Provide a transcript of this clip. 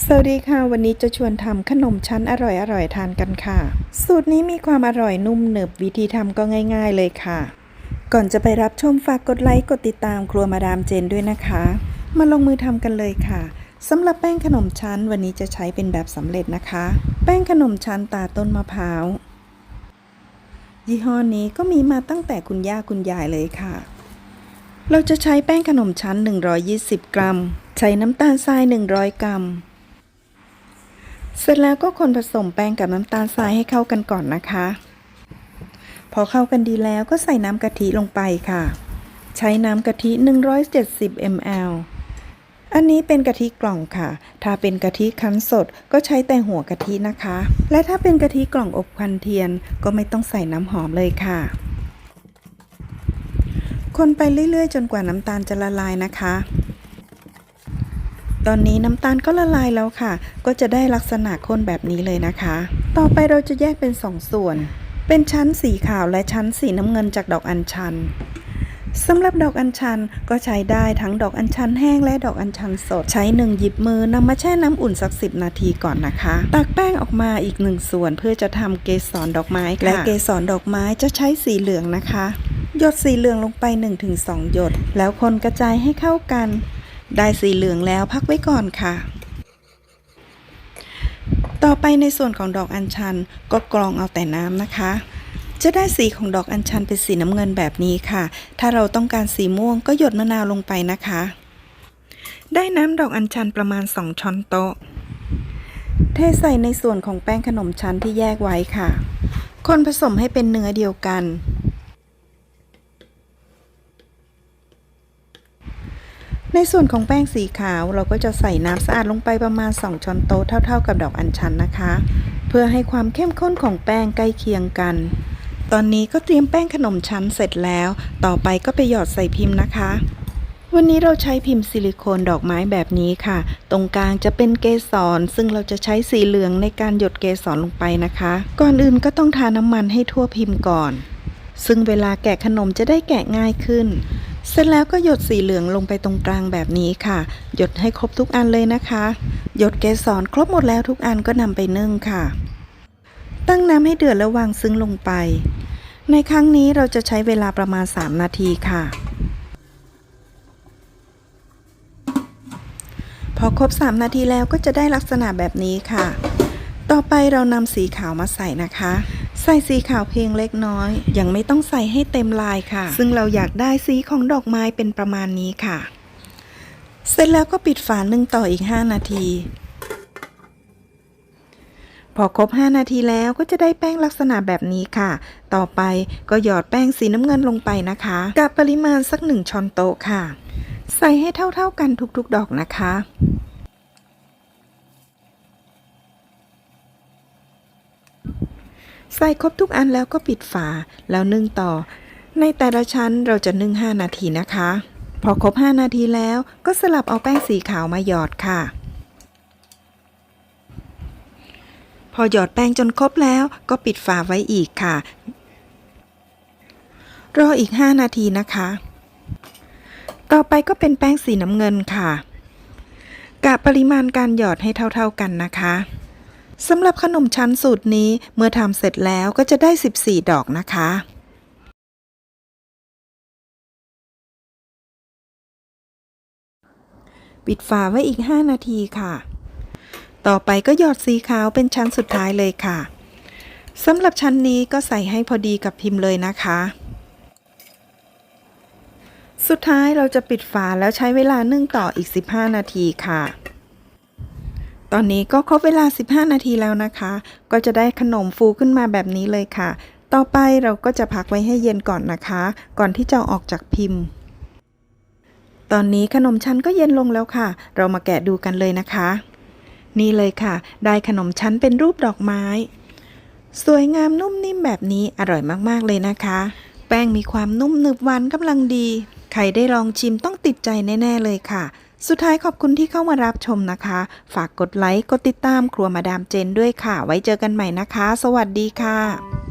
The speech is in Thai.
สวัสดีค่ะ วันนี้จะชวนทำขนมชั้นอร่อยๆทานกันค่ะ สูตรนี้มีความอร่อยนุ่มหนึบวิธีทำก็ง่าย ๆเลยค่ะ ก่อนจะไปรับชมฝากกดไลค์กดติดตามครัวมาดามเจนด้วยนะคะ มาลงมือทำกันเลยค่ะสำหรับแป้งขนมชั้นวันนี้จะใช้เป็นแบบสำเร็จนะคะ แป้งขนมชั้นตาต้นมะพร้าวยี่ห้อนี้ก็มีมาตั้งแต่คุณย่าคุณยายเลยค่ะ เราจะใช้แป้งขนมชั้น 120 กรัม ใช้น้ำตาลทราย 100 กรัม เสร็จแล้วก็คนผสมแป้งกับน้ำตาลทรายให้เข้ากันก่อนนะคะ พอเข้ากันดีแล้วก็ใส่น้ำกะทิลงไปค่ะ ใช้น้ำกะทิ 170 ml อันนี้เป็นกะทิกล่องค่ะ ถ้าเป็นกะทิคั้นสดก็ใช้แต่หัวกะทินะคะ และถ้าเป็นกะทิกล่องอบควันเทียนก็ไม่ต้องใส่น้ำหอมเลยค่ะ คนไปเรื่อยๆ จนกว่าน้ำตาลจะละลายนะคะ ตอนนี้น้ำตาลก็ละลายแล้วค่ะ ก็จะได้ลักษณะข้นแบบนี้เลยนะคะ ต่อไปเราจะแยกเป็นสองส่วน เป็นชั้นสีขาวและชั้นสีน้ำเงินจากดอกอัญชันสำหรับดอกอัญชันก็ใช้ได้ทั้งดอกอัญชันแห้งและดอกอัญชันสด ใช้หนึ่งหยิบมือนำมาแช่น้ำอุ่นสักสินาทีก่อนนะคะ ตักแป้งออกมาอีกหนึ่งส่วนเพื่อจะทำเกสรดอกไม้และเกสรดอกไม้จะใช้สีเหลืองนะคะ หยดสีเหลืองลงไป 1-2 หยด แล้วคนกระจายให้เข้ากัน ได้สีเหลืองแล้วพักไว้ก่อนค่ะ ต่อไปในส่วนของดอกอัญชันก็กรองเอาแต่น้ำนะคะ จะได้สีของดอกอัญชันเป็นสีน้ำเงินแบบนี้ค่ะ ถ้าเราต้องการสีม่วงก็หยดมะนาวลงไปนะคะ ได้น้ำดอกอัญชันประมาณ 2 ช้อนโต๊ะ เทใส่ในส่วนของแป้งขนมชั้นที่แยกไว้ค่ะ คนผสมให้เป็นเนื้อเดียวกัน ในส่วนของแป้งสีขาวเราก็จะใส่น้ำสะอาดลงไปประมาณ 2 ช้อนโต๊ะเท่า ๆ กับดอกอัญชันนะคะ เพื่อให้ความเข้มข้นของแป้งใกล้เคียงกัน ตอนนี้ก็เตรียมแป้งขนมชั้นเสร็จแล้ว ต่อไปก็ไปหยอดใส่พิมพ์นะคะ วันนี้เราใช้พิมพ์ซิลิโคนดอกไม้แบบนี้ค่ะ ตรงกลางจะเป็นเกสรซึ่งเราจะใช้สีเหลืองในการหยดเกสรลงไปนะคะ ก่อนอื่นก็ต้องทาน้ำมันให้ทั่วพิมพ์ก่อน ซึ่งเวลาแกะขนมจะได้แกะง่ายขึ้น เสร็จแล้วก็หยดสีเหลืองลงไปตรงกลางแบบนี้ค่ะ หยดให้ครบทุกอันเลยนะคะ หยดเกสรครบหมดแล้วทุกอันก็นำไปนึ่งค่ะ ตั้งน้ำให้เดือดแล้ววางซึ้งลงไป ในครั้งนี้เราจะใช้เวลาประมาณ 3 นาทีค่ะ พอครบ 3 นาทีแล้วก็จะได้ลักษณะแบบนี้ค่ะ ต่อไปเรานำสีขาวมาใส่นะคะ ใส่สีขาวเพียงเล็กน้อย ยังไม่ต้องใส่ให้เต็มลายค่ะ ซึ่งเราอยากได้สีของดอกไม้เป็นประมาณนี้ค่ะ เสร็จแล้วก็ปิดฝานึ่งต่ออีก 5 นาที พอครบ 5 นาทีแล้วก็จะได้แป้งลักษณะแบบนี้ค่ะ ต่อไปก็หยอดแป้งสีน้ำเงินลงไปนะคะ กับปริมาณสักหนึ่งช้อนโต๊ะค่ะ ใส่ให้เท่าๆกันทุกๆ ดอกนะคะ ใส่ครบทุกอันแล้วก็ปิดฝาแล้วนึ่งต่อ ในแต่ละชั้นเราจะนึ่ง 5 นาทีนะคะ พอครบ 5 นาทีแล้วก็สลับเอาแป้งสีขาวมาหยอดค่ะ พอหยอดแป้งจนครบแล้วก็ปิดฝาไว้อีกค่ะ รออีก 5 นาทีนะคะ ต่อไปก็เป็นแป้งสีน้ำเงินค่ะกะปริมาณการหยอดให้เท่าๆกันนะคะ สำหรับขนมชั้นสูตรนี้เมื่อทำเสร็จแล้วก็จะได้ 14 ดอกนะคะ ปิดฝาไว้อีก 5 นาทีค่ะ ต่อไปก็หยอดสีขาวเป็นชั้นสุดท้ายเลยค่ะสำหรับชั้นนี้ก็ใส่ให้พอดีกับพิมพ์เลยนะคะ สุดท้ายเราจะปิดฝาแล้วใช้เวลานึ่งต่ออีก 15 นาทีค่ะ ตอนนี้ก็ครบเวลา 15 นาทีแล้วนะคะ ก็จะได้ขนมฟูขึ้นมาแบบนี้เลยค่ะ ต่อไปเราก็จะพักไว้ให้เย็นก่อนนะคะ ก่อนที่จะออกจากพิมพ์ ตอนนี้ขนมชั้นก็เย็นลงแล้วค่ะ เรามาแกะดูกันเลยนะคะ นี่เลยค่ะ ได้ขนมชั้นเป็นรูปดอกไม้ สวยงามนุ่มนิ่มแบบนี้อร่อยมากๆเลยนะคะ แป้งมีความนุ่มหนึบหวานกำลังดี ใครได้ลองชิมต้องติดใจแน่ ๆ เลยค่ะ สุดท้ายขอบคุณที่เข้ามารับชมนะคะ ฝากกดไลค์ กดติดตามครัวมาดามเจนด้วยค่ะ ไว้เจอกันใหม่นะคะ สวัสดีค่ะ